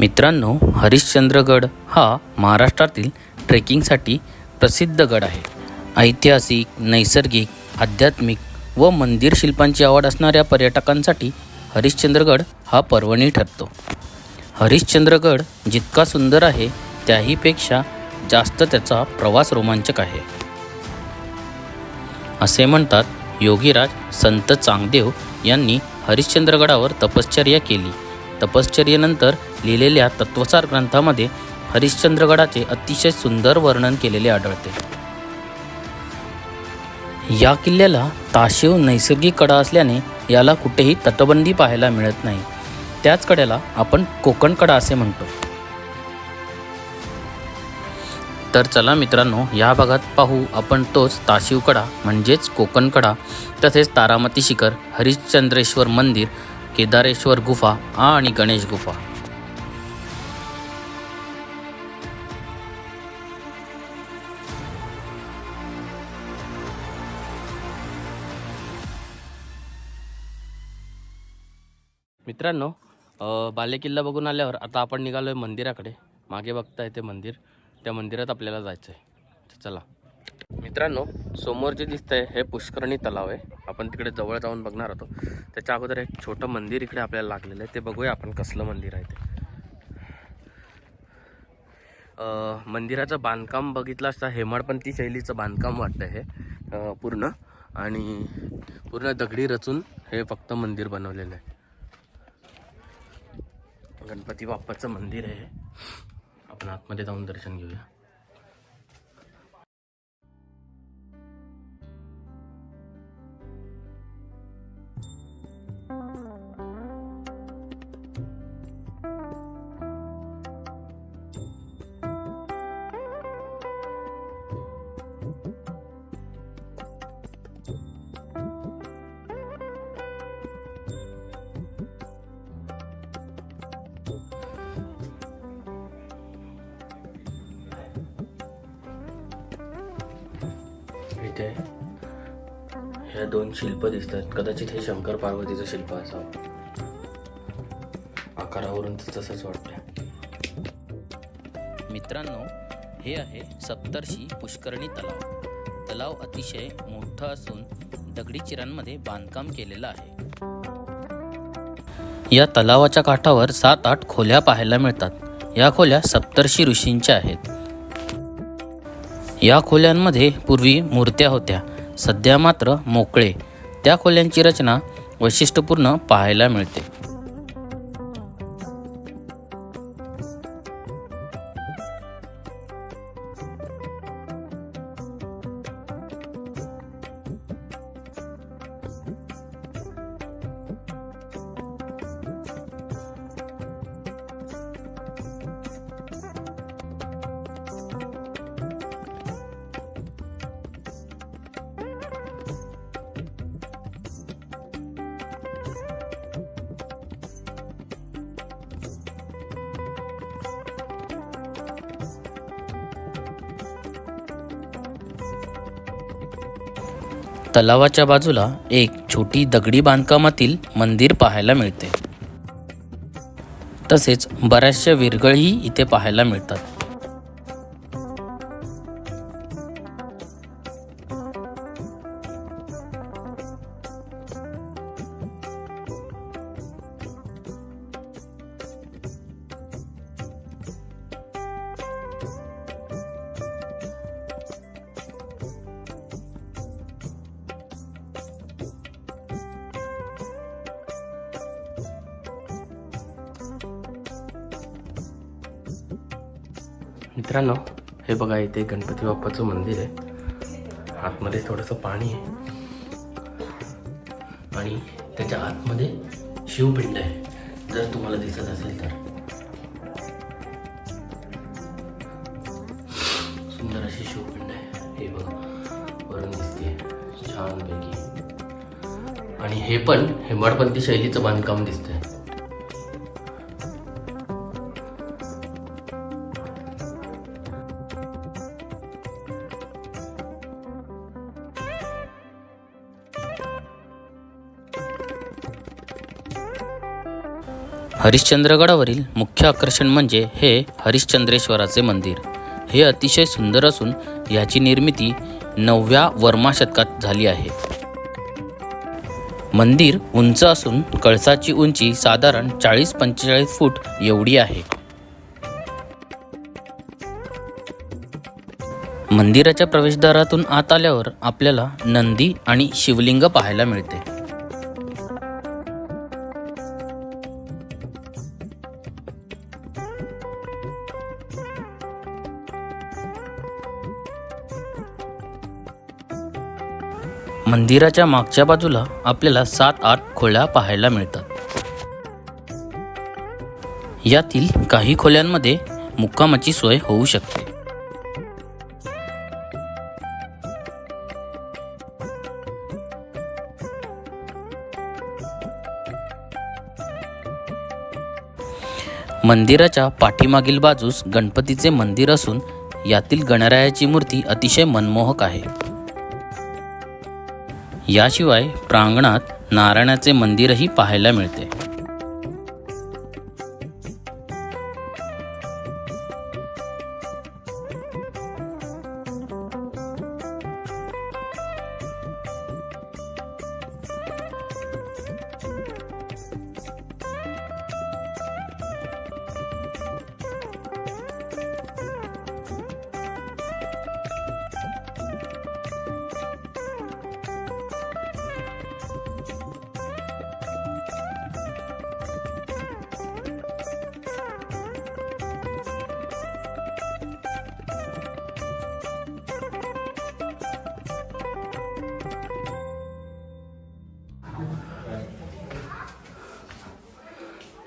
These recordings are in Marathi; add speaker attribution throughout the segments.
Speaker 1: मित्रांनो हरिश्चंद्रगड हा महाराष्ट्रातील ट्रेकिंगसाठी प्रसिद्ध गड आहे. ऐतिहासिक नैसर्गिक आध्यात्मिक व मंदिर शिल्पांची आवड असणाऱ्या पर्यटकांसाठी हरिश्चंद्रगड हा पर्वणी ठरतो. हरिश्चंद्रगड जितका सुंदर आहे त्याहीपेक्षा जास्त त्याचा प्रवास रोमांचक आहे. असे म्हणतात योगीराज संत चांगदेव यांनी हरिश्चंद्रगडावर तपश्चर्या केली. तपश्चर्येनंतर लिहिलेल्या तत्वसार ग्रंथामध्ये हरिश्चंद्रगडाचे अतिशय सुंदर वर्णन केलेले आढळते. या किल्ल्याला ताशीव नैसर्गिक कडा असल्याने याला कुठेही तटबंदी पाहायला मिळत नाही. त्याच कड्याला आपण कोकण कडा असे म्हणतो. तर चला मित्रांनो या भागात पाहू आपण तोच ताशिवकडा म्हणजेच कोकणकडा तसेच तारामती शिखर हरिश्चंद्रेश्वर मंदिर केदारेश्वर गुफा आणि गणेश गुफा. मित्रांनो बालेकिल्ला बघून आल्यावर आता आपण निघालो आहे मंदिराकडे. मागे बघताय ते मंदिर. त्या मंदिरात आपल्याला जायचं आहे चला. मित्रांनो समोर जे दिसतंय हे पुष्करणी तलाव आहे. आपण तिकडे जवळ जाऊन बघणार होतो. त्याच्या अगोदर एक छोटं मंदिर इकडे आपल्याला लागलेलं आहे. ते बघूया आपण कसलं मंदिर आहे ते. मंदिराचं बांधकाम बघितलं असता हेमाडपंथी शैलीचं बांधकाम वाटतं हे पूर्ण. आणि पूर्ण दगडी रचून हे फक्त मंदिर बनवलेलं आहे. गणपती बाप्पाचं मंदिर आहे. आपण आतमध्ये जाऊन दर्शन घेऊया. ह्या दोन शिल्प दिसतात. कदाचित हे शंकर पार्वतीचं शिल्प असावं. आकारावरून तर तसंच वाटतं मित्रांनो हे आहे सप्तर्षी पुष्करणी तलाव. तलाव अतिशय मोठा असून दगडी चिरांमध्ये बांधकाम केलेलं आहे. या तलावाच्या काठावर सात आठ खोल्या पाहायला मिळतात. या खोल्या सप्तर्षी ऋषींच्या आहेत. या खोल्यांमध्ये पूर्वी मूर्त्या होत्या. सध्या मात्र मोकळे. त्या खोल्यांची रचना वैशिष्ट्यपूर्ण पाहायला मिळते. तलावाच्या बाजूला एक छोटी दगडी बांधकामातील मंदिर पाहायला मिळते. तसेच बऱ्याचशा विरगळही इथे पाहायला मिळतात. मित्रांनो हे बघा इथे गणपती बाप्पाचं मंदिर आहे. आतमध्ये थोडंसं पाणी आहे. आणि त्याच्या आतमध्ये शिवपिंड आहे. जर तुम्हाला दिसत असेल तर. सुंदर अशी शिवपिंड आहे. हे बघा वरून दिसते. छानपैकी आणि हे पण हेमाडपंथी शैलीचं बांधकाम दिसतंय. हरिश्चंद्रगडावरील मुख्य आकर्षण म्हणजे हे हरिश्चंद्रेश्वराचे मंदिर. हे अतिशय सुंदर असून याची निर्मिती नवव्या वर्मा शतकात झाली आहे. मंदिर उंच असून कळसाची उंची साधारण चाळीस पंचेचाळीस फूट एवढी आहे. मंदिराच्या प्रवेशद्वारातून आत आल्यावर आपल्याला नंदी आणि शिवलिंग पाहायला मिळते. मंदिराच्या मागच्या बाजूला आपल्याला सात आठ खोल्या पाहायला मिळतात. यातील काही खोल्यांमध्ये मुक्कामाची सोय होऊ शकते. मंदिराच्या पाठीमागील बाजूस गणपतीचे मंदिर असून यातील गणरायाची मूर्ती अतिशय मनमोहक आहे. याशिवाय प्रांगणात नारायणाचे मंदिरही पाहायला मिळते.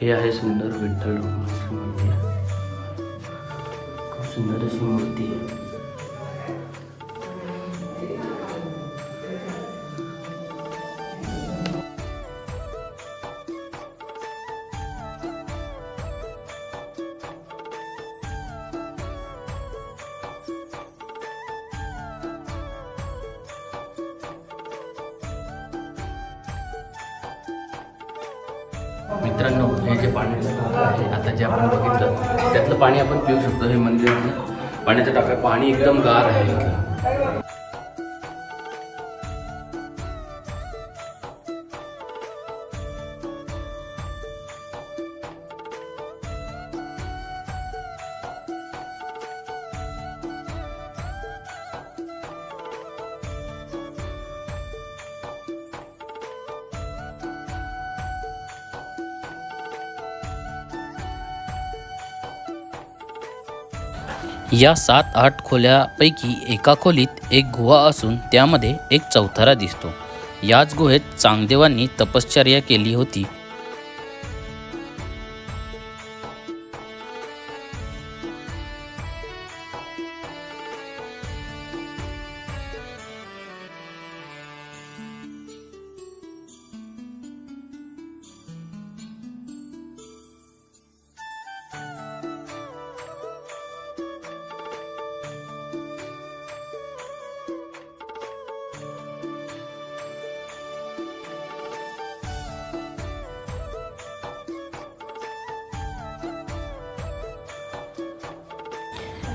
Speaker 1: हे आहे सुंदर विठ्ठल रखुमाईचे मंदिर खूप सुंदर अशी मूर्ती आहे. आहे. आता जे आपण बघितलं त्यातलं पाणी आपण पिऊ शकतो हे मंदिरातलं. पाण्याचं टाकं पाणी एकदम गार आहे या सात आठ खोल्यापैकी एका खोलीत एक गुहा असून त्यामध्ये एक चौथारा दिसतो. याच गुहेत चांगदेवांनी तपश्चर्या केली होती.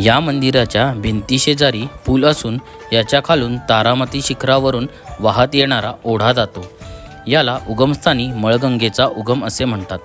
Speaker 1: या मंदिराच्या भिंतीशेजारी पूल असून याच्या खालून तारामती शिखरावरून वाहत येणारा ओढा जातो. याला उगमस्थानी मळगंगेचा उगम असे म्हणतात.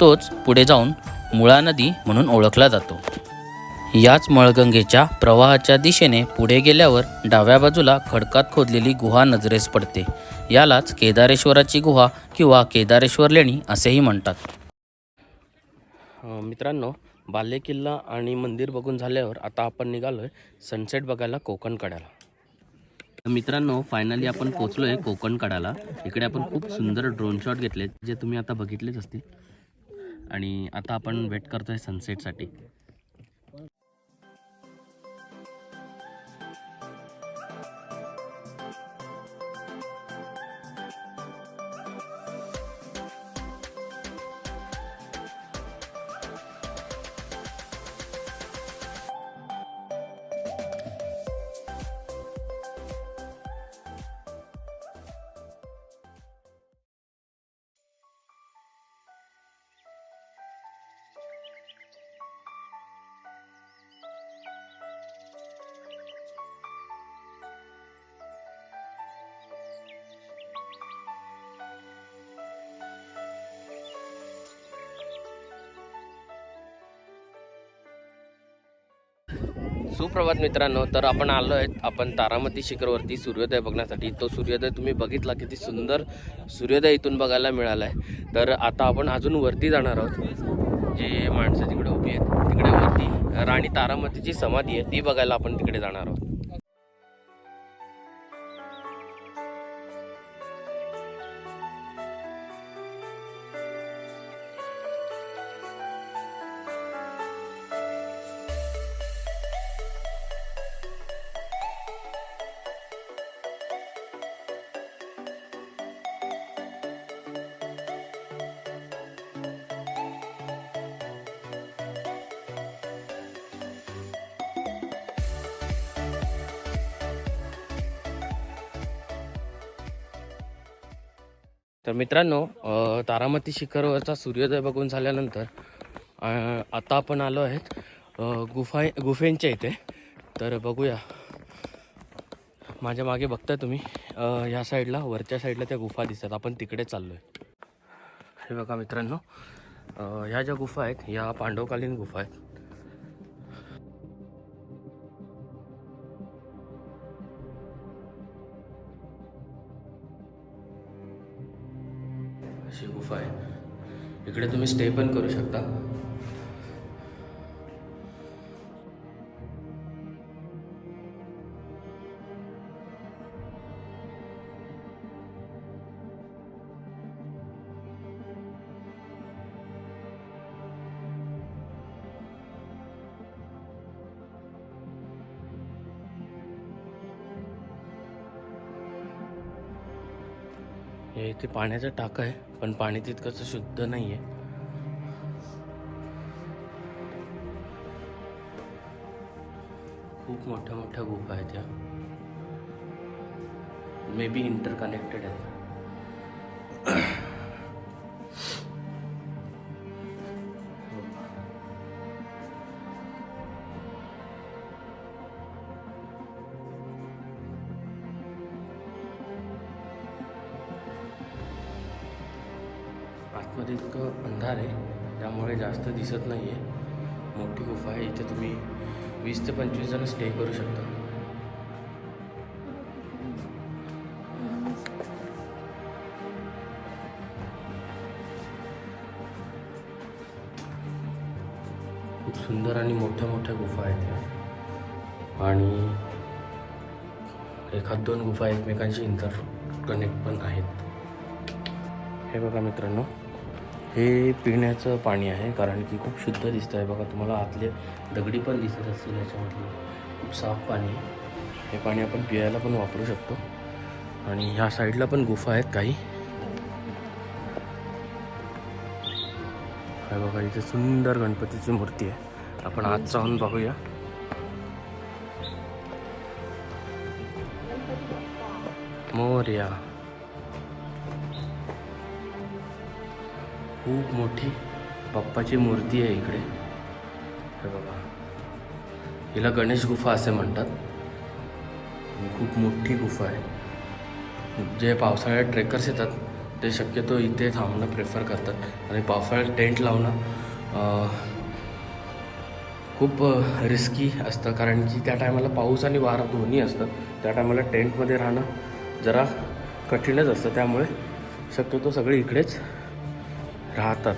Speaker 1: तोच पुढे जाऊन मुळा नदी म्हणून ओळखला जातो. याच मळगंगेच्या प्रवाहाच्या दिशेने पुढे गेल्यावर डाव्या बाजूला खडकात खोदलेली गुहा नजरेस पडते. यालाच केदारेश्वराची गुहा किंवा केदारेश्वर लेणी असेही म्हणतात. मित्रांनो बाले किल्ला आणि मंदिर बघून झाल्यावर आता आपण निघालो आहे सनसेट बघायला कोकण कड्याला. मित्रांनो फायनली आपण पोचलो आहे कोकण कड्याला. इकडे आपण खूप सुंदर ड्रोन शॉट घेतले जे तुम्ही आता बघितलेच असतील. आणि आता आपण वेट करतो आहे सनसेटसाठी सुप्रभात मित्रांनो तर आपण आलो आहेत आपण तारामती शिखरवरती सूर्योदय बघण्यासाठी. तो सूर्योदय तुम्ही बघितला किती सुंदर सूर्योदय इथून बघायला मिळाला आहे तर आता आपण अजून वरती जाणार आहोत. जे माणसं तिकडे उभी आहेत तिकडे वरती राणी तारामतीची समाधी आहे ती बघायला आपण तिकडे जाणार आहोत. तर मित्रांनो तारामती शिखरवरचा सूर्योदय बघून झाल्यानंतर आता आपण आलो आहेत गुफा गुफेंच्या इथे. तर बघूया. माझ्या मागे बघताय तुम्ही ह्या साईडला वरच्या साईडला त्या गुफा दिसतात. आपण तिकडे चाललो आहे हे बघा मित्रांनो ह्या ज्या गुफा आहेत ह्या पांडवकालीन गुफा आहेत. अशी गुफा आहे. इकडे तुम्ही स्टे पण करू शकता. हे इथे पाण्याचं टाकं आहे पण पाणी तितकंच शुद्ध नाही आहे खूप मोठ्या मोठ्या गुफा आहेत त्या मे बी इंटरकनेक्टेड आहेत. आतमध्ये इतकं अंधार आहे त्यामुळे जास्त दिसत नाही आहे मोठी गुफा आहे इथे तुम्ही वीस ते पंचवीस जण स्टे करू शकता. खूप सुंदर आणि मोठ्या मोठ्या गुफा आहेत या. आणि एखाद दोन गुफा एकमेकांशी इंटर कनेक्ट पण आहेत. हे बघा मित्रांनो हे पिण्याचं पाणी आहे कारण की खूप शुद्ध दिसतं आहे बघा तुम्हाला आतले दगडी पण दिसत असतील याच्यामधली. खूप साफ पाणी आहे. हे पाणी आपण पियाला पण वापरू शकतो. आणि ह्या साईडला पण गुफा आहेत काही. हे बघा इथे सुंदर गणपतीची मूर्ती आहे. आपण आज जाऊन बघूया. मोर्या. खूप मोठी बाप्पाची मूर्ती आहे इकडे. हे बघा. हिला गणेश गुफा असे म्हणतात. खूप मोठी गुफा आहे. जे पावसाळ्यात ट्रेकर्स येतात ते शक्यतो इथे थांबणं प्रेफर करतात. आणि पावसाळ्यात टेंट लावणं खूप रिस्की असतं. कारण की त्या टायमाला पाऊस आणि वारा दोन्ही असतं त्या टायमाला टेंटमध्ये राहणं जरा कठीणच असतं. त्यामुळे शक्यतो सगळे इकडेच राहतात.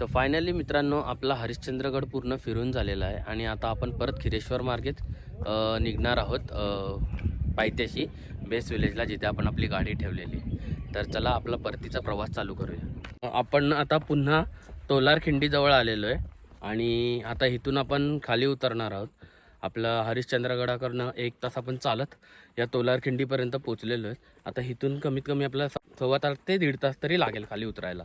Speaker 1: तर फायनली मित्रांनो आपला हरिश्चंद्रगड पूर्ण फिरून झालेला आहे आणि आता आपण परत खिरेश्वर मार्गेत निघणार आहोत पायथ्याशी बेस विलेजला जिथे आपण आपली गाडी ठेवलेली आहे. तर चला आपला परतीचा प्रवास चालू करूया. आपण आता पुन्हा तोलारखिंडीजवळ आलेलो आहे. आणि आता इथून आपण खाली उतरणार आहोत. आपलं हरिश्चंद्रगडाकडनं एक तास आपण चालत या तोलारखिंडीपर्यंत पोचलेलो आहे. आता इथून कमीत कमी आपल्याला सव्वा तास ते दीड तास तरी लागेल खाली उतरायला.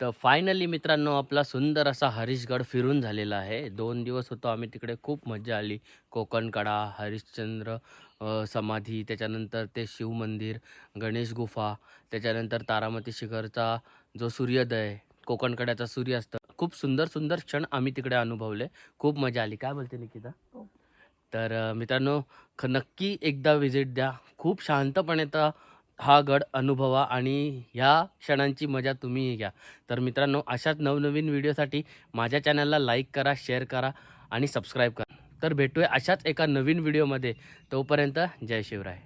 Speaker 1: तर फायनली मित्रांनो आपला सुंदर असा हरीशगड फिरून झालेला आहे. दोन दिवस होतो आम्ही तिकडे खूप मजा आली. कोकणकडा हरिश्चंद्र समाधी त्याच्यानंतर ते शिव मंदिर गणेश गुफा त्याच्यानंतर तारामती शिखरचा जो सूर्योदय कोकणकड्याचा सूर्यास्त खूप सुंदर सुंदर क्षण आम्ही तिकडे अनुभवले. खूप मजा आली. काय बोलते निकिता? तर अ, मित्रांनो ख नक्की एकदा व्हिजिट द्या. खूप शांतपणे तर हा गड अनुभवा आणि ह्या क्षणांची मजा तुम्हीही घ्या. तर मित्रांनो अशाच नवनवीन व्हिडिओसाठी माझ्या चॅनलला लाईक करा शेअर करा आणि सबस्क्राईब करा. तर भेटूया अशाच एका नवीन व्हिडिओमध्ये. तोपर्यंत जय शिवराय.